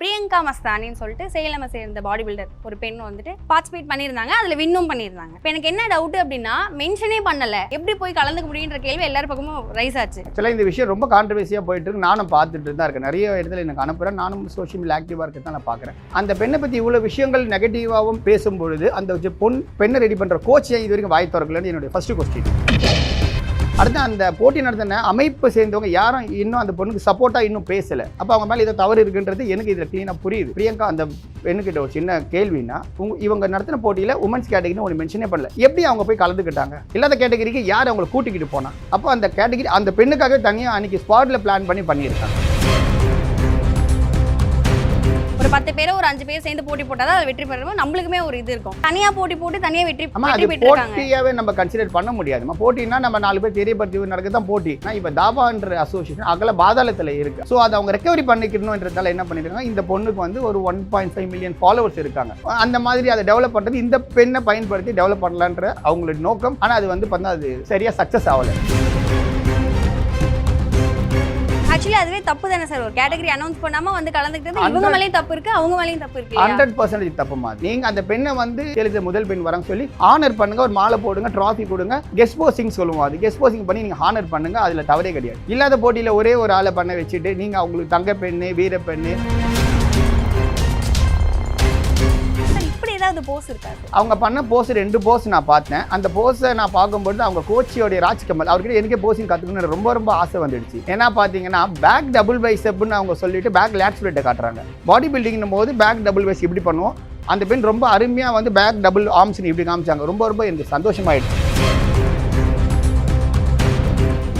பிரியங்கா மஸ்தானின்னு சொல்லிட்டு சேலமை சேர்ந்த body builder ஒரு பெண் வந்துட்டு பார்ட்டிசிபேட் பண்ணியிருந்தாங்க. அதில் வின்னும் பண்ணியிருந்தாங்க. இப்போ எனக்கு என்ன டவுட் அப்படின்னா மென்ஷனே பண்ணலை. எப்படி போய் கலந்துக்க முடியுன்ற கேள்வி எல்லார் பக்கமும் ரைஸ் ஆச்சு. ஆக்சுவலாக இந்த விஷயம் ரொம்ப கான்ட்ரவர்சியாக போயிட்டு இருக்கு. நானும் பார்த்துட்டு தான் இருக்கேன். நிறைய இடத்துல எனக்கு அனுப்புகிறேன் நானும் சோஷியல் மீடியா ஆக்டிவாக இருக்கிறத நான் பார்க்குறேன். அந்த பெண்ணை பற்றி இவ்வளோ விஷயங்கள் நெகட்டிவாகவும் பேசும்பொழுது அந்த பொன் பெண்ணை ரெடி பண்ணுற கோச் இது வரைக்கும் வாய் திறக்கலன்னு என்னுடைய ஃபர்ஸ்ட் கொஸ்டின் அடுத்து அந்த போட்டி நடத்தின அமைப்பு சேர்ந்தவங்க யாரும் இன்னும் அந்த பொண்ணுக்கு சப்போர்ட்டாக இன்னும் பேசலை. அப்போ அவங்க மேலே ஏதோ தவறு இருக்குன்றது எனக்கு இதில் க்ளீனாக புரியுது. பிரியங்கா அந்த பெண்ணுக்கிட்ட ஒரு சின்ன கேள்வினா உங்க இவங்க நடத்தின போட்டியில் உமன்ஸ் கேட்டகரின்னு ஒன்று மென்ஷனே பண்ணல. எப்படி அவங்க போய் கலந்துக்கிட்டாங்க? இல்லாத கேட்டகரிக்கு யார் அவங்களை கூட்டிக்கிட்டு போனா? அப்போ அந்த கேட்டகரி அந்த பெண்ணுக்காக தனியாக அன்னைக்கு ஸ்பாட்டில் பிளான் பண்ணி பண்ணியிருக்காங்க. ஒரு பத்து பேரை ஒரு அஞ்சு பேர் சேர்ந்து போட்டி போட்டால் தான் அது வெற்றி பெறணும் நம்மளுக்குமே ஒரு இது இருக்கும். தனியாக போட்டி போட்டு தனியாக வெற்றி வெற்றி போட்டியாவே நம்ம கன்சிடர் பண்ண முடியாதுமா போட்டினா நம்ம நாலு பேர் தெரியப்படுத்தி நடக்க தான் போட்டி. இப்போ தாபான்ற அசோசியேஷன் அகல பாதாளத்தில் இருக்கு. ஸோ அதை அவங்க ரெக்கவரி பண்ணிக்கணுன்றதால என்ன பண்ணிருக்காங்க இந்த பொண்ணுக்கு வந்து ஒரு one point five million followers இருக்காங்க. அந்த மாதிரி அதை டெவலப் பண்ணுறது இந்த பெண்ணை பயன்படுத்தி டெவலப் பண்ணலான்ற அவங்களோட நோக்கம். ஆனால் அது வந்து பார்த்தா அது சரியா சக்ஸஸ் ஆகலை. ஆக்சுவலி அதுவே தப்பு தானே சார். ஒரு கேட்டகரி அனௌன்ஸ் பண்ணாம வந்து கலந்துக்கிட்டது இவங்க மேலேயும் தப்பு இருக்கு அவங்க மேலேயும் தப்பு இருக்கு? ஹண்ட்ரட் பர்சன்டேஜ் தப்புமா நீங்க அந்த பெண்ணை வந்து எழுத முதல் பெண் வரங்க சொல்லி ஆனர் பண்ணுங்க ஒரு மாலை போடுங்க ட்ராஃபி கொடுங்க கெஸ்ட் போஸ்டிங் சொல்லுவோம் அது. கெஸ்ட் போஸ்டிங் பண்ணி நீங்க ஹானர் பண்ணுங்க அதுல தவறே கிடையாது. இல்லாத போட்டியில ஒரே ஒரு ஆளை பண்ண வச்சுட்டு நீங்க அவங்களுக்கு தங்க பெண்ணு வீர பெண்ணு. சார் ஏதாவது போஸ் இருக்காது. அவங்க பண்ண போஸ் ரெண்டு போஸ் நான் பார்த்தேன். அந்த போஸை நான் பார்க்கும்போது அவங்க கோச்சியோடைய ராஜ்கமல் அவர்கிட்ட எனக்கே போஸிங் கற்றுக்கணும்னு ரொம்ப ரொம்ப ஆசை வந்துடுச்சு. ஏன்னா பார்த்தீங்கன்னா பேக் டபுள் பைசப்னு அவங்க சொல்லிட்டு பேக் லேட் ஸ்பிளிட்டை காட்டுறாங்க. பாடி பில்டிங்னும் போது பேக் டபுள் பைஸ் இப்படி பண்ணுவோம்? அந்த பெண் ரொம்ப அருமையாக வந்து பேக் டபுள் ஆர்ம்ஸ்னு இப்படி காமிச்சாங்க. ரொம்ப ரொம்ப எனக்கு சந்தோஷமாயிடுச்சு.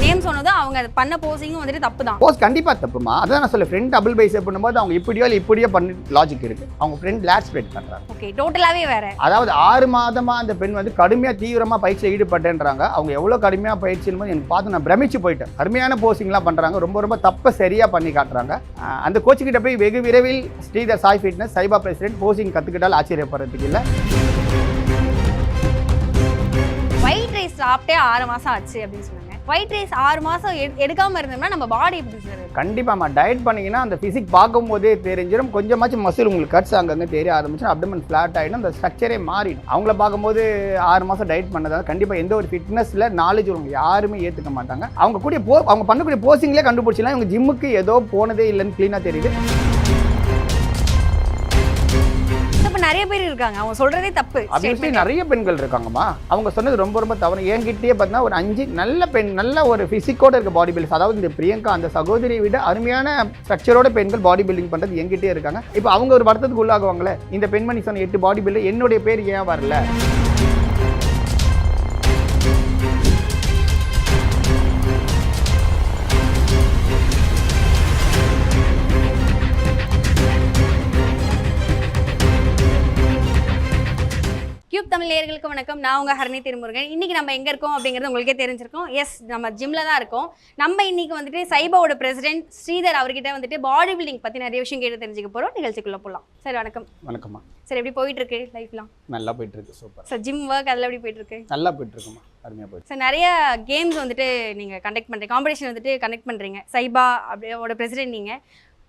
நேம் சொன்னதும் அவங்க பண்ண போஸிங்கும் வந்துட்டு தப்பு தான் போஸ் கண்டிப்பாக தப்புமா? அதான் நான் சொல்ல ஃப்ரெண்ட் டபுள் பைசப் பண்ணும்போது அவங்க இப்படியோ இல்லை இப்படியோ பண்ணி லாஜிக் இருக்குது அவங்க ஃப்ரெண்ட் லேட் ஸ்ப்ரெட் பண்ணுறாங்க ஓகே டோட்டலாவே வேற. அதாவது ஆறு மாதமா அந்த பெண் வந்து கடுமையா தீவிரமா பயிற்சியில் ஈடுபட்டேன்றாங்க. அவங்க எவ்வளவு கடுமையா பயிற்சியும் போது எனக்கு பார்த்து நான் பிரமிச்சு போயிட்டேன். அருமையான போஸ்டிங்லாம் பண்றாங்க. ரொம்ப ரொம்ப தப்ப சரியா பண்ணி காட்டுறாங்க. அந்த கோச்சு கிட்ட போய் வெகு விரைவில் Sridhar Sai fitness சைபா president posting கத்துக்கிட்டால் ஆச்சரியப்படுறதுக்கு இல்லை. ஒயிட் ரைஸ் சாப்பிட்டே ஆறு மாசம் ஆச்சு அப்படின்னு சொன்னாங்க. ஒயிட் ரைஸ் ஆறு மாதம் எடுக்காமல் இருந்தோம்னா நம்ம பாடி எப்படி சார் கண்டிப்பாக டயட் பண்ணிங்கன்னா அந்த ஃபிசிக் பார்க்கும்போதே தெரிஞ்சிடும் கொஞ்சமாச்சும் மசில் உங்களுக்கு கட்ஸ் அங்கங்கே தெரிய ஆரம்பிச்சு அப்டமன் ஃப்ளாட் ஆகிடும் அந்த ஸ்ட்ரக்சரே மாறிடும். அவங்கள பார்க்கும்போது ஆறு மாதம் டயட் பண்ணதால் கண்டிப்பாக எந்த ஒரு ஃபிட்னஸில் நாலேஜ் உங்களுக்கு யாருமே ஏற்றுக்க மாட்டாங்க. அவங்க கூடிய போ அவங்க பண்ணக்கூடிய போஸ்டிங்லேயே கண்டுபிடிச்சிடலாம். இவங்க ஜிம்முக்கு ஏதோ போனதே இல்லைன்னு க்ளீனாக தெரியுது. நிறைய பேர் இருக்காங்க. அவங்க சொல்றதே தப்பு. statement. நிறைய பெண்கள் இருக்காங்கம்மா. அவங்க சொன்னது ரொம்ப ரொம்ப தவறு. என்கிட்டயே பார்த்தீங்கன்னா ஒரு அஞ்சு நல்ல பெண் நல்ல ஒரு ஃபிசிக்கோட இருக்க பாடி பில்டர்ஸ் அதாவது இந்த பிரியங்கா அந்த சகோதரியை விட அருமையான ஸ்ட்ரக்சரோட பெண்கள் பாடி பில்டிங் பண்ணுறது என்கிட்டயே இருக்காங்க. இப்போ அவங்க ஒரு வருத்தத்துக்கு உள்ளாகுவாங்களே. இந்த பெண்மணி சொன்ன எட்டு பாடி பில்டர் என்னுடைய பேர் ஏன் வரல? கியூப் தமிழ் நேயர்களுக்கு வணக்கம். நான் உங்க ஹரணி திருமுருகன். இன்னைக்கு நம்ம எங்க இருக்கோம் அப்படிங்கிறது உங்களுக்கே தெரிஞ்சிருக்கும். எஸ் நம்ம ஜிம்ல தான் இருக்கோம். நம்ம இன்னைக்கு வந்துட்டு சைபாவோட பிரசிடென்ட் ஸ்ரீதர் அவர்கிட்ட வந்துட்டு பாடி பில்டிங் பத்தி நிறைய விஷயம் கேட்டு தெரிஞ்சுக்க போறோம். நிகழ்ச்சிக்குள்ள போலாம். சரி வணக்கம். வணக்கம்மா. சார் எப்படி போயிட்டு இருக்கு லைஃப்லாம் நல்லா போயிட்டு இருக்கு சூப்பர் சார் ஜிம் ஒர்க் அதெல்லாம் எப்படி போயிட்டு இருக்கு நல்லா போயிட்டு இருக்குமா அருமையாக போயிட்டு. சார் நிறைய கேம்ஸ் வந்துட்டு நீங்கள் கண்டக்ட் பண்ணுறீங்க காம்படிஷன் வந்துட்டு கண்டக்ட் பண்ணுறீங்க சைபா அப்படியோட பிரசிடென்ட் நீங்கள்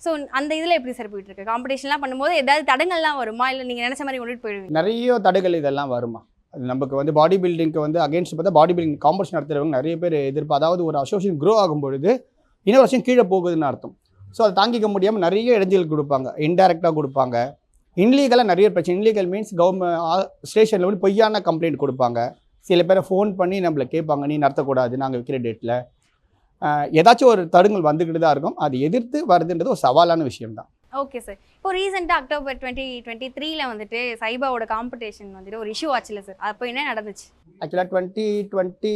ஸோ அந்த இதில் எப்படி சார் போயிட்டு இருக்கு? காம்படிஷன்லாம் பண்ணும்போது ஏதாவது தடங்கள்லாம் வருமா? இல்லை நீங்கள் நினச்ச மாதிரி கொண்டுட்டு போயிடுவீங்க நிறைய தடைகள் இதெல்லாம் வருமா? அது நமக்கு வந்து பாடி பில்டிங்க்கு வந்து அகேன்ஸ்ட் பார்த்தா பாடி பில்டிங் காம்படிஷன் நடத்துறவங்க நிறைய பேர் எதிர்ப்பு அதாவது ஒரு அசோசியேஷன் க்ரோ ஆகும் பொழுது இன்னொரு வருஷம் கீழே போகுதுன்னு அர்த்தம். ஸோ அதை தாங்கிக்க முடியாமல் நிறைய இடைஞ்சல் கொடுப்பாங்க. இன்டெரக்டாக கொடுப்பாங்க. இன்லீகலாக நிறைய பிரச்சனை. இன்லீகல் மீன்ஸ் கவர்மெண்ட் ஸ்டேஷனில் வந்து பொய்யான கம்ப்ளைண்ட் கொடுப்பாங்க. சில பேரை ஃபோன் பண்ணி நம்மளை கேட்பாங்க நீ நடத்தக்கூடாது நாங்கள் வைக்கிற டேட்டில் ஏதாச்சும் ஒரு தடுங்கள் வந்துக்கிட்டு தான் இருக்கும். அது எதிர்த்து வருதுன்றது ஒரு சவாலான விஷயம்தான். ஓகே சார் இப்போ ரீசெண்டாக அக்டோபர் டுவெண்ட்டி டுவெண்ட்டி த்ரீல வந்துட்டு சைபாவோட காம்படிஷன் வந்துட்டு ஒரு இஷ்யூ ஆச்சுல சார் அப்போ என்ன நடந்துச்சு? ஆக்சுவலாக டுவெண்ட்டி டுவெண்ட்டி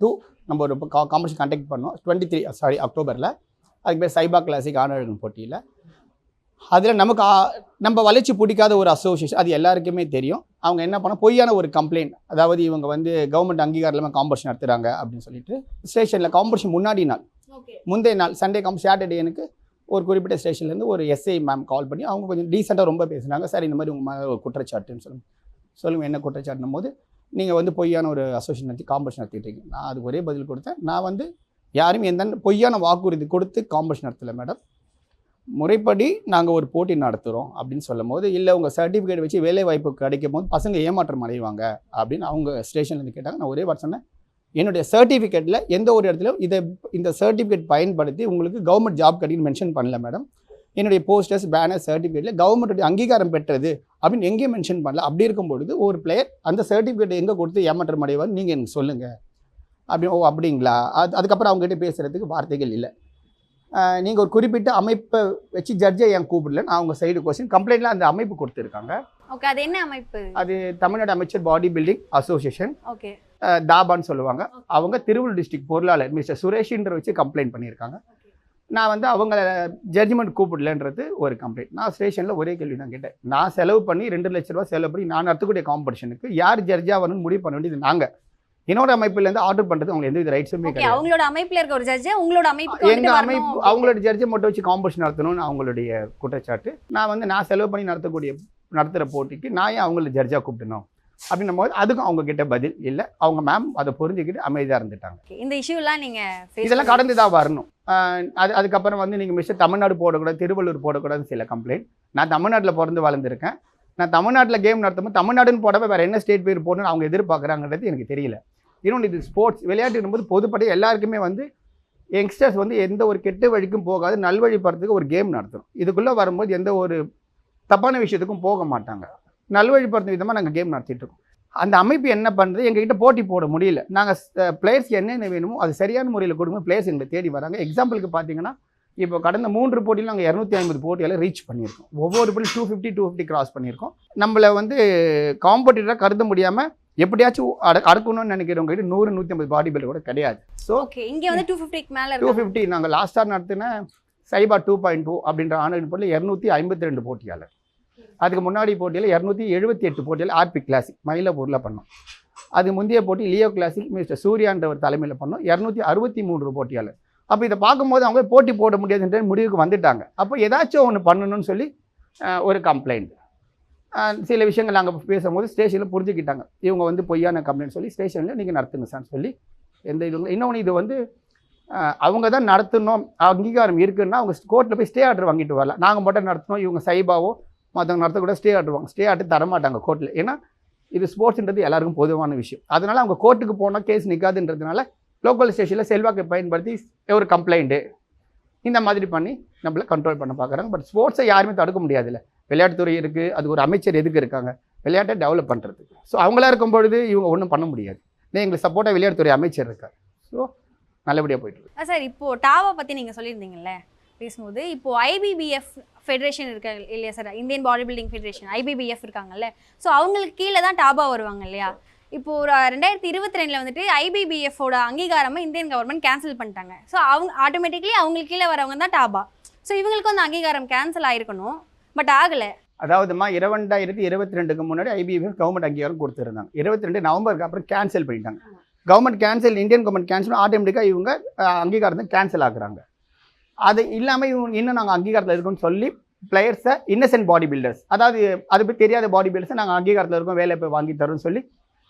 டூ நம்ம ஒரு காம்படிஷன் கண்டக்ட் பண்ணோம். டுவெண்ட்டி த்ரீ சாரி அக்டோபரில் அதுக்கு பேர் சைபா கிளாசிக் ஆனழகன் போட்டியில். அதில் நமக்கு நம்ம வளர்ச்சி பிடிக்காத ஒரு அசோசியேஷன் அது எல்லாருக்குமே தெரியும். அவங்க என்ன பண்ண பொய்யான ஒரு கம்ப்ளைண்ட் அதாவது இவங்க வந்து கவர்மெண்ட் அங்கீகாரம் இல்லாமல் காம்படிஷன் நடத்துகிறாங்க அப்படின்னு சொல்லிட்டு ஸ்டேஷனில் காம்படிஷன் முன்னாடி நாள் முந்தைய நாள் சண்டே கம் சாட்டர்டே எனக்கு ஒரு குறிப்பிட்ட ஸ்டேஷன்லேருந்து ஒரு எஸ்ஐ மேம் கால் பண்ணி அவங்க கொஞ்சம் டீசெண்டாக ரொம்ப பேசுனாங்க. சார் இந்த மாதிரி உங்கள் மேலே ஒரு குற்றச்சாட்டுன்னு சொல்லுங்க. சொல்லுங்கள் என்ன குற்றச்சாட்டுனும் போது நீங்கள் வந்து பொய்யான ஒரு அசோசியேஷன் நடத்தி காம்படிஷன் நடத்திட்டு இருக்கீங்க. நான் அதுக்கு ஒரே பதில் கொடுத்தேன். நான் வந்து யாரும் எந்த பொய்யான வாக்குறுதி கொடுத்து காம்படிஷன் நடத்தலை மேடம் முறைப்படி நாங்கள் ஒரு போட்டி நடத்துகிறோம் அப்படின்னு சொல்லும் போது இல்லை உங்கள் சர்டிஃபிகேட் வச்சு வேலை வாய்ப்பு கிடைக்கும் போது பசங்க ஏமாற்றம் அடைவாங்க அப்படின்னு அவங்க ஸ்டேஷன்லேருந்து கேட்டாங்க. நான் ஒரே வார்த்தை சொன்னேன். என்னுடைய சர்டிஃபிகேட்டில் எந்த ஒரு இடத்துலையும் இதை இந்த சர்டிஃபிகேட் பயன்படுத்தி உங்களுக்கு கவர்மெண்ட் ஜாப் கிடைக்கும் மென்ஷன் பண்ணல மேடம் என்னுடைய போஸ்டர்ஸ் பேனர் சர்டிஃபிகேட்டில் கவர்மெண்ட்டுடைய அங்கீகாரம் பெற்றது அப்படின்னு எங்கேயும் மென்ஷன் பண்ணல. அப்படி இருக்கும் பொழுது ஒரு பிளேயர் அந்த சர்டிஃபிகேட் எங்கே கொடுத்து ஏமாற்றம் அடைவார் நீங்கள் எனக்கு சொல்லுங்கள் அப்படி ஓ அப்படிங்களா? அது அதுக்கப்புறம் அவங்ககிட்ட பேசுகிறதுக்கு வார்த்தைகள் இல்லை. நீங்கள் ஒரு குறிப்பிட்ட அமைப்பை வச்சு ஜட்ஜை ஏன் கூப்பிடல? நான் அவங்க சைடு கொஸ்டின் கம்ப்ளைண்ட்ல அந்த அமைப்பு கொடுத்துருக்காங்க. ஓகே அது என்ன அமைப்பு? அது தமிழ்நாடு அமைச்சர் பாடி பில்டிங் அசோசியேஷன் ஓகே தாபான்னு சொல்லுவாங்க. அவங்க திருவள்ளூர் டிஸ்ட்ரிக்ட் பொருளாளர் மிஸ்டர் சுரேஷ்ன்ற வச்சு கம்ப்ளைண்ட் பண்ணியிருக்காங்க. நான் வந்து அவங்கள ஜட்ஜ்மெண்ட் கூப்பிடலன்றது ஒரு கம்ப்ளைண்ட் நான் ஸ்டேஷனில் ஒரே கேள்வி தான் கேட்டேன். நான் செலவு பண்ணி ரெண்டு லட்ச ரூபா செலவு பண்ணி நான் நடத்தக்கூடிய காம்படிஷனுக்கு யார் ஜட்ஜாக வரணும்னு முடிவு பண்ண வேண்டியது நாங்கள் இன்னொரு அமைப்புலேருந்து ஆர்டர் பண்ணுறது அவங்களுக்கு எந்த வித ரைட்ஸுமே கிடையாது. அவங்களோட அமைப்புல இருக்க ஒரு ஜட்ஜ் உங்களோட அமைப்புக்கு எங்க வந்துட்டு அமைப்பு அவங்களோட ஜட்ஜை மட்டும் வச்சு காம்படிஷன் நடத்தணும்னு அவங்களுடைய குற்றச்சாட்டு. நான் வந்து நான் செலவு பண்ணி நடத்தக்கூடிய நடத்துகிற போட்டிக்கு நான் ஏன் அவங்கள ஜட்ஜாக கூப்பிடணும்? அப்படின்னும் போது அதுக்கும் அவங்க கிட்ட பதில் இல்லை. அவங்க மேம் அதை புரிஞ்சுக்கிட்டு அமைதியாக இருந்துட்டாங்க. இந்த இஷ்யூலாம் நீங்க face இதெல்லாம் கடந்து தான் வரணும். அது அதுக்கப்புறம் வந்து நீங்கள் மிஸ்டர் தமிழ்நாடு போடக்கூடாது திருவள்ளூர் போடக்கூடாதுன்னு சில கம்ப்ளைண்ட் நான் தமிழ்நாட்டில் பிறந்து வளர்ந்துருக்கேன். நான் தமிழ்நாட்டில் கேம் நடத்தும்போது தமிழ்நாடுன்னு போடவே வேறு என்ன ஸ்டேட் பேர் போடணும்னு அவங்க எதிர்பார்க்குறாங்கிறது எனக்கு தெரியல. இன்னொன்று இது ஸ்போர்ட்ஸ் விளையாட்டு போது பொதுப்படி எல்லாருக்குமே வந்து யங்ஸ்டர்ஸ் வந்து எந்த ஒரு கெட்ட வழிக்கும் போகாது நல்வழிப்படுறதுக்கு ஒரு கேம் நடத்தணும். இதுக்குள்ளே வரும்போது எந்த ஒரு தப்பான விஷயத்துக்கும் போக மாட்டாங்க. நல்வழிப்படுத்தும் விதமாக நாங்கள் கேம் நடத்திட்டுருக்கோம் அந்த அமைப்பு என்ன பண்ணுறது எங்ககிட்ட போட்டி போட முடியல. நாங்கள் பிளேயர்ஸ்க்கு என்னென்ன வேணுமோ அது சரியான முறையில் கொடுங்க பிளேயர்ஸ் எங்களை தேடி வராங்க. எக்ஸாம்பிளுக்கு பார்த்தீங்கன்னா இப்போ கடந்த மூன்று போட்டியில் நாங்கள் இரநூத்தி ஐம்பது போட்டியால் ரீச் பண்ணியிருக்கோம். ஒவ்வொரு போட்டி two fifty two fifty cross பண்ணியிருக்கோம். நம்மளை வந்து காம்படிட்டராக கருத முடியாமல் எப்படியாச்சும் அட அடக்கணும்னு நினைக்கிறவங்க கிட்ட நூறு நூற்றி ஐம்பது பாடி பில்டர் கூட கிடையாது. ஸோ ஓகே இங்க வந்து 250 க்கு மேல டூ ஃபிஃப்டி நாங்கள் லாஸ்ட்டாக நடத்தின சைபா டூ பாயிண்ட் டூ அப்படின்ற ஆன்லைன் போட்டியில் இரநூத்தி ஐம்பத்தி ரெண்டு போட்டியாளர். அதுக்கு முன்னாடி போட்டியில் இரநூத்தி எழுபத்தி எட்டு போட்டியில் ஆர்பி கிளாசிக் மயிலாப்பூரில் பண்ணோம். அது முந்தைய போட்டி லியோ கிளாசிக் மிஸ்டர் சூர்யான்றவர் தலைமையில் பண்ணோம். இரநூத்தி அறுபத்தி மூன்று போட்டியாளர். அப்போ இதை பார்க்கும்போது அவங்க போட்டி போட முடியாதுன்ற முடிவுக்கு வந்துட்டாங்க. அப்போ ஏதாச்சும் ஒன்று பண்ணணும்னு சொல்லி ஒரு கம்ப்ளைண்ட் சில விஷயங்கள் நாங்கள் பேசும்போது ஸ்டேஷனில் புரிஞ்சுக்கிட்டாங்க. இவங்க வந்து பொய்யான கம்ப்ளைண்ட் சொல்லி ஸ்டேஷனில் நீங்கள் நடத்துங்க சார்னு சொல்லி எந்த இதுவும் இன்னொன்று இது வந்து அவங்க தான் நடத்தணும் அங்கீகாரம் இருக்குன்னா அவங்க கோர்ட்டில் போய் ஸ்டே ஆர்டர் வாங்கிட்டு வரலாம் நாங்கள் மட்டும் நடத்தணும் இவங்க சைபாவோ மற்றவங்க நடத்தக்கூட ஸ்டே ஆர்டர் வாங்க ஸ்டே ஆர்டர் தரமாட்டாங்க கோர்ட்டில் ஏன்னா இது ஸ்போர்ட்ஸ்ன்றது எல்லாருக்கும் பொதுவான விஷயம். அதனால் அவங்க கோர்ட்டுக்கு போனால் கேஸ் நிற்காதுன்றதுனால லோக்கல் ஸ்டேஷனில் செல்வாக்கை பயன்படுத்தி ஒரு கம்ப்ளைண்ட்டு இந்த மாதிரி பண்ணி நம்மள கண்ட்ரோல் பண்ண பார்க்குறாங்க பட் ஸ்போர்ட்ஸை யாருமே தடுக்க முடியாதுல்ல. விளையாட்டுத்துறை இருக்குது அது ஒரு அமைச்சர் எதுக்கு இருக்காங்க? விளையாட்டை டெவலப் பண்ணுறதுக்கு ஸோ அவங்களா இருக்கும் பொழுது இவங்க ஒன்றும் பண்ண முடியாது. நீ எங்களுக்கு சப்போர்ட்டாக விளையாட்டுத்துறை அமைச்சர் இருக்கார். ஸோ நல்லபடியாக போயிட்டு இருக்கு. சார் இப்போ டாவா பற்றி நீங்கள் சொல்லியிருந்தீங்கல்ல பேசும்போது இப்போ ஐபிபிஎஃப் ஃபெடரேஷன் இருக்கு இல்லையா sir? Indian body building federation IBBF இருக்காங்கல்ல. ஸோ அவங்களுக்கு கீழே தான் டாபா வருவாங்க இல்லையா? இப்போ ஒரு ரெண்டாயிரத்தி இருபத்தி ரெண்டில் வந்துட்டு ஐபிபிஎஃபோட அங்கீகாரமாக இந்தியன் கவர்மெண்ட் கேன்சல் பண்ணிட்டாங்க. ஸோ அவங்க ஆட்டோமேட்டிக்லி அவங்களுக்கு கீழே வரவங்க தான் டாபா. ஸோ இவங்களுக்கு அந்த அங்கீகாரம் கேன்சல் ஆயிருக்கணும். பட் ஆகலை. அதாவதுமா இரண்டாயிரத்தி இருபத்தி ரெண்டுக்கு முன்னாடி ஐபிஎஃப் கவர்மெண்ட் அங்கீகாரம் கொடுத்துருந்தாங்க. இருபத்தி ரெண்டு நவம்பருக்கு அப்புறம் கேன்சல் பண்ணிட்டாங்க. Government cancel Indian government cancel ஆட்டோமேட்டிக்காக இவங்க அங்கீகாரத்தை கேன்சல் ஆக்குறாங்க. அது இல்லாமல் இவங்க இன்னும் நாங்கள் அங்கீகாரத்தில் இருக்கோம்னு சொல்லி பிளேயர்ஸை இன்னசென்ட் பாடி பில்டர்ஸ் அதாவது அது பற்றி தெரியாத பாடி பில்டர்ஸை நாங்கள் அங்கீகாரத்தில் இருக்கோம் வேலை போய் வாங்கி தரோம்னு சொல்லி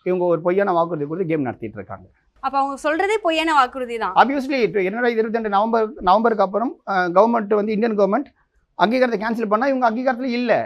இவங்க ஒரு பொய்யான வாக்குறுதி கொடுத்து கேம் நடத்திட்டு இருக்காங்க. அப்போ அவங்க சொல்றதே பொய்யான வாக்குறுதி தான். ஆப்வியஸ்லி இரண்டாயிரத்தி இருபத்தி ரெண்டு நவம்பர் நவம்பருக்கு அப்புறம் கவர்மெண்ட் வந்து இந்தியன் கவர்மெண்ட் அங்கீகாரத்தை கேன்சல் பண்ணால் இவங்க அங்கீகாரத்தில் இல்லை.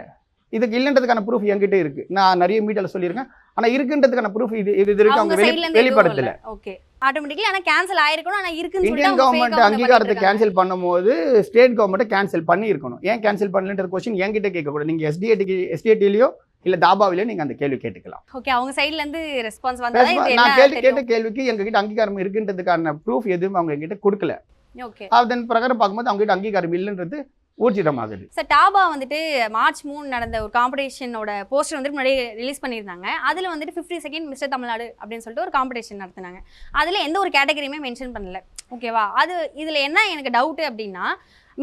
இதுக்கு இல்லைன்றதுக்கான ப்ரூஃப் என்கிட்ட இருக்கு. நான் நிறைய மீடியாவில் சொல்லியிருக்கேன். ஆனால் இருக்குன்றதுக்கான ப்ரூஃப் இது இது வரைக்கும் அவங்க வெளிப்படுத்தல. ஓகே ஆட்டோமேட்டிக்கலி ஆனா கேன்சல் ஆயிருக்கணும். ஆனா சொல்லிட்டு இந்தியன் கவர்மெண்ட் அங்கீகாரத்தை. கேன்சல் பண்ணும்போது ஸ்டேட் கவர்மெண்ட்டை கேன்சல் பண்ணி இருக்கணும் ஏன் கேன்சல் பண்ணலன்ற கொஸ்டின் என்கிட்ட கேட்கக்கூடாது. நீங்கள் எஸ்டிஏடிக்கு எஸ்டிஏடிலையோ இல்லை தாபாவிலையோ நீங்கள் அந்த கேள்வி கேட்டுக்கலாம். ஓகே அவங்க சைடுல இருந்து ரெஸ்பான்ஸ் வந்தா நான் கேள்வி கேட்ட கேள்விக்கு எங்ககிட்ட அங்கீகாரம் இருக்குன்றதுக்கான ப்ரூஃப் எதுவும் அவங்க எங்கிட்ட கொடுக்கல. ஓகே அதன் பிரகாரம் பார்க்கும்போது அவங்க கிட்ட அங்கீகாரம் இல்லைன்றது ஊர்ஜிதமாகுது. சார் டாபா வந்துட்டு மார்ச் மூணு நடந்த ஒரு காம்படிஷனோட போஸ்டர் வந்துட்டு முன்னாடி ரிலீஸ் பண்ணியிருந்தாங்க. அதில் வந்துட்டு ஃபிஃப்டி செகண்ட் மிஸ்டர் தமிழ்நாடு அப்படின்னு சொல்லிட்டு ஒரு காம்படிஷன் நடத்துனாங்க. அதில் எந்த ஒரு கேட்டகரியுமே மென்ஷன் பண்ணல. ஓகேவா அது இதில் என்ன எனக்கு டவுட்டு அப்படின்னா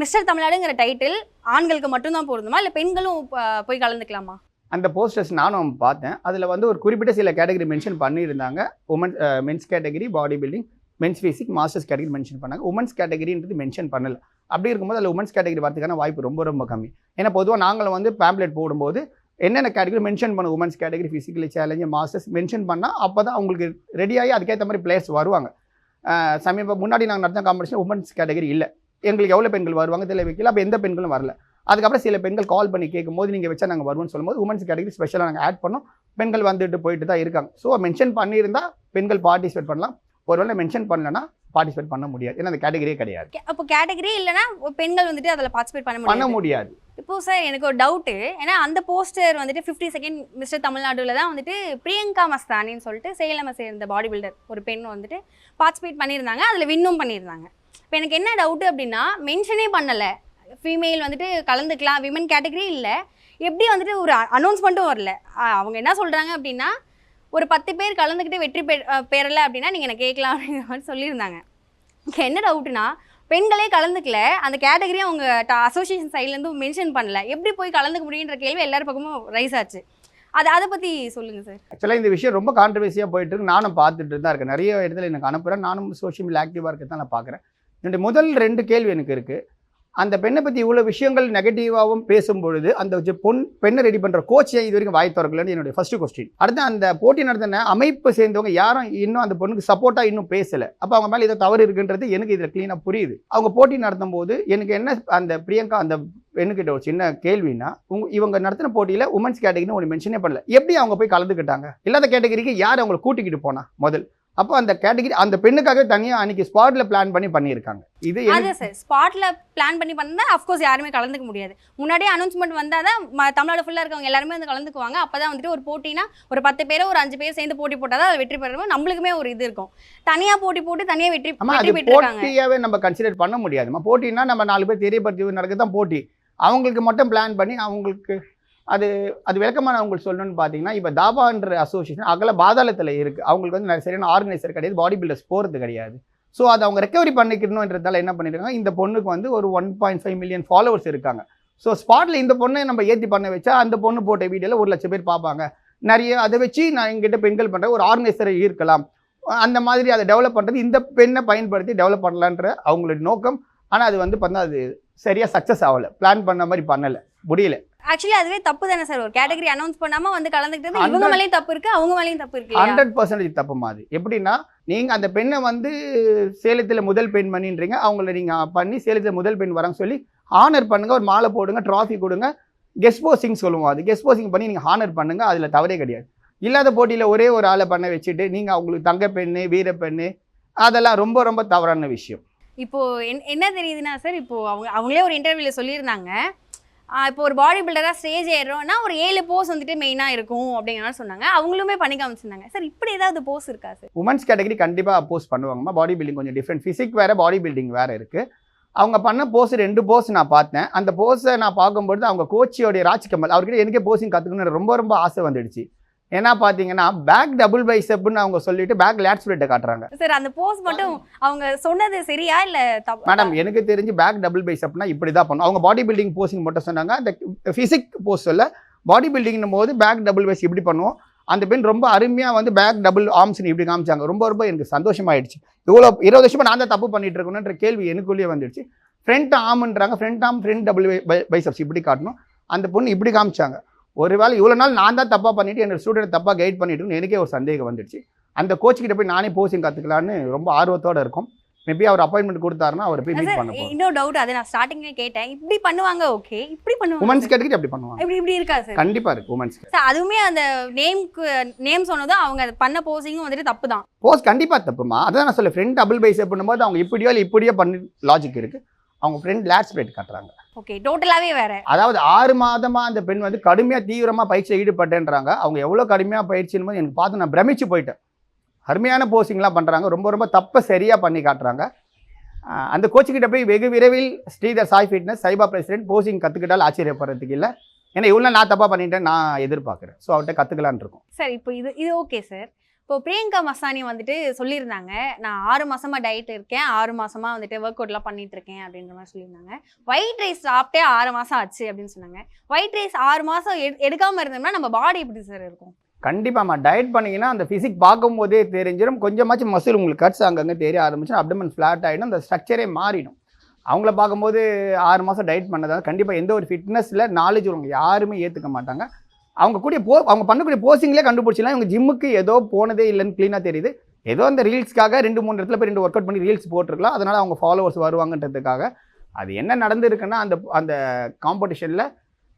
மிஸ்டர் தமிழ்நாடுங்கிற டைட்டில் ஆண்களுக்கு மட்டும்தான் பொருந்துமா? இல்லை பெண்களும் போய் கலந்துக்கலாமா? அந்த போஸ்டர்ஸ் நானும் பார்த்தேன். அதில் வந்து ஒரு குறிப்பிட்ட சில கேட்டகரி மென்ஷன் பண்ணியிருந்தாங்க. Women men's category body building men's physique masters category mention பண்ணாங்க. உமன்ஸ் கேட்டகரின்றது மென்ஷன் பண்ணல. அப்படி இருக்கும்போது அதில் உமன்ஸ் கேட்டகரி வரதுக்கான வாய்ப்பு ரொம்ப ரொம்ப கம்மி. ஏன்னா பொதுவாக நாங்களும் வந்து பேம்ப்ளெட் போடும்போது என்னென்ன கேட்டகரி மென்ஷன் பண்ணும்? Women's category physically challenge masters mention பண்ணால் அப்போ தான் அவங்களுக்கு ரெடியாகி அதுக்கேற்ற மாதிரி பிளேயர்ஸ் வருவாங்க. சமீப முன்னாடி நாங்கள் நடத்தின காம்படிஷன் உமன்ஸ் கேட்டகரி இல்லை. எங்களுக்கு எவ்வளோ பெண்கள் வருவாங்க தெரியல வைக்கல. அப்போ எந்த பெண்களும் வரல. அதுக்கப்புறம் சில பெண்கள் கால் பண்ணி கேட்கும்போது நீங்கள் வச்சா நாங்கள் வருவோம்னு சொல்லும்போது உமன்ஸ் கேட்டகரி ஸ்பெஷலாக நாங்கள் ஆட் பண்ணோம். பெண்கள் வந்துட்டு போயிட்டு தான் இருக்காங்க. ஸோ மென்ஷன் பண்ணியிருந்தால் பெண்கள் பார்ட்டிசிபேட் பண்ணலாம். ஒருவேளை மென்ஷன் பண்ணலன்னா பார்ட்டிசிபேட் பண்ண முடியாது. ஏன்னா அந்த கேட்டகரியே கிடையாது. அப்போ கேட்டகரி இல்லைன்னா பெண்கள் வந்துட்டு அதில் பார்ட்டிசிபேட் பண்ண பண்ண முடியாது. இப்போ சார் எனக்கு ஒரு டவுட்டு ஏன்னா அந்த போஸ்டர் வந்துட்டு ஃபிஃப்டி செகண்ட் மிஸ்டர் தமிழ்நாடுல தான் வந்துட்டு பிரியங்கா மஸ்தானின்னு சொல்லிட்டு சேலமை சேர்ந்த பாடி பில்டர் ஒரு பெண் வந்துட்டு பார்ட்டிசிபேட் பண்ணியிருந்தாங்க. அதில் வின்னும் பண்ணியிருந்தாங்க. இப்போ எனக்கு என்ன டவுட்டு அப்படின்னா மென்ஷனே பண்ணலை. ஃபீமேல் வந்துட்டு கலந்துக்கலாம். விமன் கேட்டகரி இல்லை. எப்படி வந்துட்டு ஒரு அனௌன்ஸ்மெண்ட்டும் வரல? அவங்க என்ன சொல்கிறாங்க அப்படின்னா ஒரு பத்து பேர் கலந்துக்கிட்டு வெற்றி பெ பெறலை அப்படின்னா நீங்கள் என்ன கேட்கலாம் அப்படிங்கிற மாதிரி சொல்லியிருந்தாங்க. என்ன டவுட்டுனா பெண்களே கலந்துக்கல அந்த கேட்டகரியும் அவங்க அசோசியேஷன் சைட்லேருந்து மென்ஷன் பண்ணல. எப்படி போய் கலந்துக்க முடியுன்ற கேள்வி எல்லார் பக்கமும் ரைஸ் ஆச்சு. அது அதை பற்றி சொல்லுங்கள் சார் ஆக்சுவலாக இந்த விஷயம் ரொம்ப கான்ட்ரவர்சியாக போயிட்டு இருக்கு. நானும் பார்த்துட்டு தான் இருக்கேன். நிறைய இடத்துல எனக்கு அனுப்புகிறேன் நானும் சோஷியல் மீடியா ஆக்டிவாக இருக்க தான் நான் பார்க்குறேன். என்னுடைய முதல் ரெண்டு கேள்வி எனக்கு இருக்குது அந்த பெண்ணை பற்றி இவ்வளோ விஷயங்கள் நெகட்டிவாகவும் பேசும்பொழுது அந்த பொன் பெண்ணை ரெடி பண்ணுற கோச் இது வரைக்கும் வாய் திறக்கலன்னு என்னுடைய ஃபர்ஸ்ட் கொஸ்டின் அடுத்து அந்த போட்டி நடத்தின அமைப்பு சேர்ந்தவங்க யாரும் இன்னும் அந்த பொண்ணுக்கு சப்போர்ட்டாக இன்னும் பேசலை. அப்போ அவங்க மேலே ஏதோ தவறு இருக்குன்றது எனக்கு இதில் க்ளீனாக புரியுது. அவங்க போட்டி நடத்தும் போது எனக்கு என்ன அந்த பிரியங்கா அந்த பெண்ணுக்கிட்ட ஒரு சின்ன கேள்வினா உங்க இவங்க நடத்தின போட்டியில் உமன்ஸ் கேட்டகரின்னு ஒன்று மென்ஷனே பண்ணல. எப்படி அவங்க போய் கலந்துக்கிட்டாங்க? இல்லாத கேட்டகரிக்கு யார் அவங்களை கூட்டிக்கிட்டு போனா? முதல். அப்போ அந்த கேட்டகரி அந்த பெண்ணுக்காகவே தனியாக அன்னைக்கு ஸ்பாட்ல பிளான் பண்ணி பண்ணியிருக்காங்க. இது அதான் சார் ஸ்பாட்ல பிளான் பண்ணி பண்ணா அஃப்கோர்ஸ் யாருமே கலந்துக்க முடியாது. முன்னாடியே அனௌன்ஸ்மெண்ட் வந்தால் தான் தமிழ்நாடு ஃபுல்லாக இருக்கவங்க எல்லாருமே வந்து கலந்துக்குவாங்க. அப்போ தான் வந்துட்டு ஒரு போட்டினா ஒரு பத்து பேரோ ஒரு அஞ்சு பேர் சேர்ந்து போட்டி போட்டால் தான் அது வெற்றி பெறணும் நம்மளுக்குமே ஒரு இது இருக்கும். தனியாக போட்டி போட்டு தனியாக வெற்றி வெற்றி போட்டியாவே நம்ம கன்சிடர் பண்ண முடியாதுமா? போட்டினா நம்ம நாலு பேர் தெரியப்படுத்தி நடக்க தான் போட்டி. அவங்களுக்கு மட்டும் பிளான் பண்ணி அவங்களுக்கு அது அது விளக்கமாக நான் உங்களுக்கு சொல்லணும்னு பார்த்தீங்கன்னா இப்போ தாபான்ற அசோசியேஷன் அகல பாதாளத்தில் இருக்குது அவங்களுக்கு வந்து நிறைய சரியான ஆர்கனைசர் கிடையாது பாடி பில்டர்ஸ் போகிறது கிடையாது. ஸோ அதை அவங்க ரெக்கவரி பண்ணிக்கணுன்றதால என்ன பண்ணியிருக்காங்க இந்த பொண்ணுக்கு வந்து ஒரு one point five million followers இருக்காங்க. ஸோ ஸ்பாட்டில் இந்த பொண்ணை நம்ம ஏற்றி பண்ண வச்சா அந்த பொண்ணு போட்ட வீடியோவில் ஒரு லட்சம் பேர் பார்ப்பாங்க. நிறைய அதை வச்சு நான் எங்கிட்ட பெண்கள் பண்ணுற ஒரு ஆர்கனைசரை ஈர்க்கலாம் அந்த மாதிரி அதை டெவலப் பண்ணுறது இந்த பெண்ணை பயன்படுத்தி டெவலப் பண்ணலான்ற அவங்களோட நோக்கம். ஆனால் அது வந்து பார்த்தா அது சரியாக சக்ஸஸ் ஆகலை. பிளான் பண்ண மாதிரி பண்ணலை. முடியலை. ஆக்சுவலி அதுவே தப்பு தானே சார் ஒரு கேட்டகரி அனௌன்ஸ் பண்ணாம வந்து கலந்துக்கிட்டது இவங்க மேலேயும் தப்பு இருக்கு அவங்க மேலேயும் தப்பு இருக்கு ஹண்ட்ரட் பர்சன்டேஜ் தப்பு மாதிரி. எப்படின்னா நீங்கள் அந்த பெண்ணை வந்து சேலத்தில் முதல் பெண்மணின்றீங்க அவங்கள நீங்கள் பண்ணி சேலத்தில் முதல் பெண் வராங்க சொல்லி ஹானர் பண்ணுங்க. ஒரு மாலை போடுங்க ட்ராஃபி கொடுங்க. கெஸ்ட் போஸ்டிங் சொல்லுவோம் அது. கெஸ்ட் போஸ்டிங் பண்ணி நீங்கள் ஹானர் பண்ணுங்க. அதில் தவறே கிடையாது. இல்லாத போட்டியில் ஒரே ஒரு ஆளை பண்ண வச்சுட்டு நீங்கள் அவங்களுக்கு தங்க பெண்ணு வீர பெண்ணு அதெல்லாம் ரொம்ப ரொம்ப தவறான விஷயம். இப்போ என்- என்ன தெரியுதுன்னா சார் இப்போ அவங்க அவங்களே ஒரு இன்டர்வியூல சொல்லியிருந்தாங்க. இப்போ ஒரு பாடி பில்டராக ஸ்டேஜ் ஏறுறோம்னா ஒரு ஏழு போஸ் வந்துட்டு மெயினாக இருக்கும் அப்படிங்கிற மாதிரி சொன்னாங்க. அவங்களுமே பண்ணி காமிச்சிருந்தாங்க. சார் இப்படி ஏதாவது போஸ் இருக்கா சார் உமன்ஸ் கேட்டகரி கண்டிப்பாக போஸ் பண்ணுவாங்கம்மா பாடி பில்டிங் கொஞ்சம் டிஃப்ரெண்ட் ஃபிசிக் வேறு பாடி பில்டிங் வேறு இருக்குது அவங்க பண்ண போஸ் ரெண்டு போஸ் நான் பார்த்தேன். அந்த போஸை நான் பார்க்கும்பொழுது அவங்க கோச்சியோடைய ராஜ்கமல் அவர்கிட்ட எனக்கே போஸிங் கற்றுக்கணும்னு ரொம்ப ரொம்ப ஆசை வந்துடுச்சு. ஏன்னா பார்த்தீங்கன்னா பேக் டபுள் பைசப்னு அவங்க சொல்லிட்டு பேக் லேட் ஸ்பிரிட்டை காட்டுறாங்க. சார் அந்த போஸ் மட்டும் அவங்க சொன்னது சரியா இல்லை மேடம் எனக்கு தெரிஞ்சு பேக் டபுள் பைசப்னா இப்படி தான் பண்ணும். அவங்க பாடி பில்டிங் போஸிங் மட்டும் சொன்னாங்க. அந்த ஃபிசிக் போஸ் சொல்ல பாடி பில்டிங்னும் போது பேக் டபுள் பைஸ் இப்படி பண்ணுவோம். அந்த பெண் ரொம்ப அருமையாக வந்து பேக் டபுள் ஆர்ம்ஸ்னு இப்படி காமிச்சாங்க. ரொம்ப ரொம்ப எனக்கு சந்தோஷமாயிடுச்சு. இவ்வளோ இருபது வருஷமா நான் தான் தப்பு பண்ணிட்டு இருக்கணுன்ற கேள்வி எனக்குள்ளேயே வந்துடுச்சு. Front ஆம்ன்றாங்க front arm front double biceps இப்படி காட்டணும். அந்த பொண்ணு இப்படி காமிச்சாங்க. ஒருவேளை இவ்வளோ நாள் நான் தான் தப்பாக பண்ணிட்டு என்னோட ஸ்டூடெண்ட் தப்பாக கைட் பண்ணிட்டு இருக்கேன்னு எனக்கே ஒரு சந்தேகம் வந்துடுச்சு. அந்த கோச் கிட்ட போய் நானே போஸிங் கற்றுக்கலான்னு ரொம்ப ஆர்வத்தோட இருக்கும். மேபி அவர் அப்பாயின்மெண்ட் கொடுத்தாருன்னா அவர் போய் மீட் பண்ண இன்னொரு டவுட் அதை நான் ஸ்டார்டிங்லேயே கேட்டேன். இப்படி பண்ணுவாங்க ஓகே இப்படி பண்ணுவாங்க. உமன்ஸ் கேட்டகரி அப்படி பண்ணுவாங்க. இப்படி இப்படி இருக்கா சார் கண்டிப்பா இருக்கு உமன்ஸ் சார் அதுவுமே அந்த நேம்க்கு நேம் சொன்னதும் அவங்க அது பண்ண போஸிங்கும் வந்துட்டு தப்பு தான் போஸ் கண்டிப்பா தப்புமா? அதான் நான் சொல்ல ஃப்ரெண்ட் டபுள் பைஸ் பண்ணும்போது அவங்க இப்படியோ இல்லை இப்படியோ பண்ணி லாஜிக் இருக்கு. அவங்க ஃப்ரெண்ட் லேட் ஸ்ப்ரெட் காட்டுறாங்க. ஓகே டோட்டலாவே வேற. அதாவது ஆறு மாதமா அந்த பெண் வந்து கடுமையா தீவிரமா பயிற்சியில் ஈடுபட்டேன்றாங்க. அவங்க எவ்வளவு கடுமையா பயிற்சின்னு போது எனக்கு பார்த்து நான் பிரமிச்சு போயிட்டேன். அருமையான போஸிங்லாம் பண்றாங்க. ரொம்ப ரொம்ப தப்பை சரியா பண்ணி காட்டுறாங்க. அந்த கோச்சுக்கிட்ட போய் வெகு விரைவில் Sridhar Sai fitness சைபா president posing கற்றுக்கிட்டால் ஆச்சரியப்படுறதுக்கு இல்லை. ஏன்னா இவ்வளோ நான் தப்பாக பண்ணிட்டேன் நான் எதிர்பார்க்குறேன். ஸோ அவர்கிட்ட கற்றுக்கலான் இருக்கும். சார் இப்போ இது இது ஓகே சார் இப்போ பிரியங்கா மசானி வந்துட்டு சொல்லியிருந்தாங்க. நான் ஆறு மாசமா டயட் இருக்கேன். ஆறு மாசமா வந்துட்டு ஒர்க் அவுட்லாம் பண்ணிட்டு இருக்கேன் அப்படின்ற மாதிரி சொல்லியிருந்தாங்க. ஒயிட் ரைஸ் சாப்பிட்டே ஆறு மாசம் ஆச்சு அப்படின்னு சொன்னாங்க. ஒயிட் ரைஸ் ஆறு மாசம் எடு எடுக்காம இருந்தோம்னா நம்ம பாடி எப்படி சார் இருக்கும்? கண்டிப்பாம்மா டயட் பண்ணீங்கன்னா அந்த ஃபிசிக் பார்க்கும்போதே தெரிஞ்சிடும் கொஞ்சமாச்சும் மசில் உங்களுக்கு கட்ஸ் அங்கங்கே தெரிய ஆரம்பிச்சு அப்டமன் ஃப்ளாட் ஆகிடும் அந்த ஸ்ட்ரக்சரே மாறிடும். அவங்கள பார்க்கும்போது ஆறு மாதம் டயட் பண்ணதால் கண்டிப்பாக எந்த ஒரு ஃபிட்னஸில் நாலேஜ் உள்ளவங்க யாருமே ஏற்றுக்க மாட்டாங்க. அவங்க கூடிய போ அவங்க பண்ணக்கூடிய போஸ்டிங்லேயே கண்டுபிடிச்சிலாம் இவங்க ஜிம்முக்கு ஏதோ போனதே இல்லைன்னு க்ளீனாக தெரியுது. ஏதோ அந்த ரீல்ஸ்க்காக ரெண்டு மூணு இடத்துல போய் ரெண்டு ஒர்க் அவுட் பண்ணி ரீல்ஸ் போட்டிருக்கலாம். அதனால் அவங்க ஃபாலோவர்ஸ் வருவாங்கன்றதுக்காக. அது என்ன நடந்திருக்குன்னா அந்த அந்த காம்படிஷனில்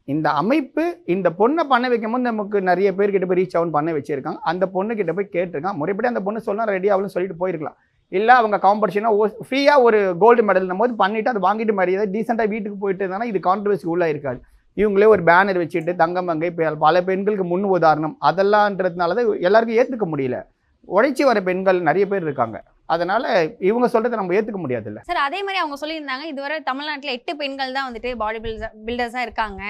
இந்த அமைப்பு இந்த பொண்ணை பண்ண வைக்கும்போது நமக்கு நிறைய பேர்கிட்ட போய் ரீச் ஆகும் பண்ண வச்சிருக்காங்க. அந்த பொண்ணுக்கிட்ட போய் கேட்டிருக்காங்க முறைப்படி அந்த பொண்ணு சொன்னால் ரெடி ஆகலன்னு சொல்லிட்டு போயிருக்கலாம். இல்லை அவங்க காம்படிஷனாக ஃப்ரீயாக ஒரு கோல்டு மெடல் போது பண்ணிட்டு அதை வாங்கிட்டு மரியாதை டீசெண்டாக வீட்டுக்கு போயிட்டு இருந்தாங்கன்னா இது கான்ட்ரவர்சி உள்ள இருக்காது இவங்களே ஒரு பேனர் வச்சுட்டு தங்கமங்கை பல பெண்களுக்கு முன் உதாரணம். அதெல்லாம்ன்றதுனால தான் எல்லாருக்கும் ஏற்றுக்க முடியல. உழைச்சி வர பெண்கள் நிறைய பேர் இருக்காங்க. அதனால இவங்க சொல்றதை நம்ம ஏற்றுக்க முடியாதுல்ல. சார் அதே மாதிரி அவங்க சொல்லியிருந்தாங்க இதுவரை தமிழ்நாட்டில் எட்டு பெண்கள் தான் வந்துட்டு பாடி பில்டர் பில்டர்ஸாக இருக்காங்க.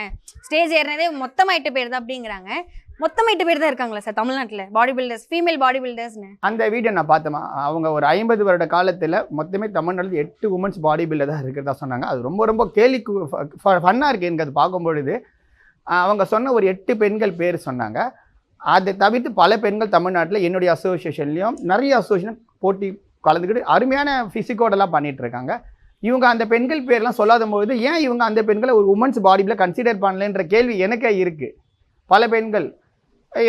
ஸ்டேஜ் ஏறினதே மொத்தமாக எட்டு பேர் தான் அப்படிங்கிறாங்க. மொத்தமாக எட்டு பேர் தான் இருக்காங்களா சார் தமிழ்நாட்டில் பாடி பில்டர்ஸ் ஃபீமேல் பாடி பில்டர்ஸ்னு அந்த வீடியோ நான் பார்த்தேமா அவங்க ஒரு ஐம்பது வருட காலத்தில் மொத்தமே தமிழ்நாட்டில் எட்டு உமன்ஸ் பாடி பில்டர் தான் இருக்கிறதா சொன்னாங்க. அது ரொம்ப ரொம்ப கேலிக்கு ஃபன்னாக இருக்குது எனக்கு அது பார்க்கும் பொழுது. அவங்க சொன்ன ஒரு எட்டு பெண்கள் பேர் சொன்னாங்க. அதை தவிர்த்து பல பெண்கள் தமிழ்நாட்டில் என்னுடைய அசோசியேஷன்லேயும் நிறைய அசோசியேஷன் போட்டி கலந்துக்கிட்டு அருமையான ஃபிசிக்கோடெல்லாம் பண்ணிகிட்டு இருக்காங்க. இவங்க அந்த பெண்கள் பேர்லாம் சொல்லாத போது ஏன் இவங்க அந்த பெண்களை ஒரு உமன்ஸ் பாடியில் கன்சிடர் பண்ணலன்ற கேள்வி எனக்கே இருக்குது பல பெண்கள்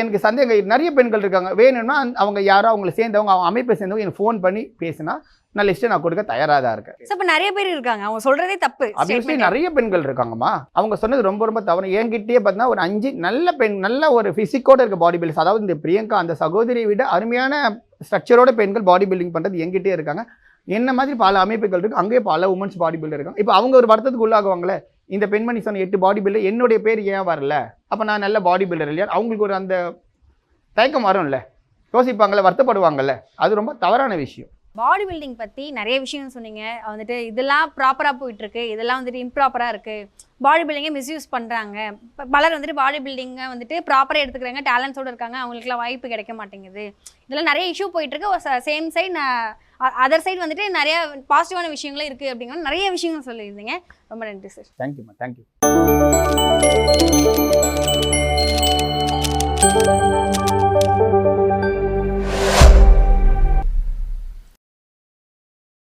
எனக்கு சந்தேகம் நிறைய பெண்கள் இருக்காங்க. வேணும்னா அவங்க யாரோ அவங்கள சேர்ந்தவங்க அவங்க அமைப்பை சேர்ந்தவங்க எனக்கு ஃபோன் பண்ணி பேசினா நான் லிஸ்ட்டை நான் கொடுக்க தயாராக தான் இருக்கேன். இப்போ நிறைய பேர் இருக்காங்க. அவங்க சொல்றதே தப்பு statement. நிறைய பெண்கள் இருக்காங்கம்மா. அவங்க சொன்னது ரொம்ப ரொம்ப தவறு. என்கிட்டயே பார்த்தீங்கன்னா ஒரு அஞ்சு நல்ல பெண் நல்ல ஒரு ஃபிசிக்கோட இருக்க பாடி பில்டர்ஸ் அதாவது இந்த பிரியங்கா அந்த சகோதரியை விட அருமையான ஸ்ட்ரக்சரோட பெண்கள் பாடி பில்டிங் பண்ணுறது என்கிட்டயே இருக்காங்க. என்ன மாதிரி பல அமைப்புகள் இருக்கு. அங்கேயே பல உமன்ஸ் பாடி பில்டர் இருக்காங்க. இப்போ அவங்க ஒரு வருத்தத்துக்கு உள்ளாகுவாங்களே? இந்த பெண்மணி சொன்ன எட்டு பாடி பில்டர் என்னுடைய பேர் ஏன் வரல? அப்போ நான் நல்ல பாடி பில்டர் இல்லையா? அவங்களுக்கு ஒரு அந்த தயக்கம் வரும்ல. யோசிப்பாங்கல்ல வருத்தப்படுவாங்கல்ல. அது ரொம்ப தவறான விஷயம். பாடி பில்டிங் பற்றி நிறைய விஷயம் சொன்னீங்க. வந்துட்டு இதெல்லாம் ப்ராப்பராக போயிட்டுருக்கு. இதெல்லாம் வந்துட்டு இம்ப்ராப்பராக இருக்குது பாடி பில்டிங்கை மிஸ்யூஸ் பண்ணுறாங்க பலர் வந்துட்டு பாடி பில்டிங்கை வந்துட்டு ப்ராப்பராக எடுத்துக்கிறாங்க. டேலண்ட்ஸோடு இருக்காங்க. அவங்களுக்குலாம் வாய்ப்பு கிடைக்க மாட்டேங்குது. இதெல்லாம் நிறைய இஷ்யூ போயிட்டுருக்கு. சேம் சேம் நான் அதர் சைடு வந்துட்டு நிறைய பாசிட்டிவான விஷயங்களும் இருக்குது அப்படிங்கிற நிறைய விஷயங்கள் சொல்லியிருந்தீங்க. ரொம்ப நன்றி சார் தேங்க்யூம்மா தேங்க்யூ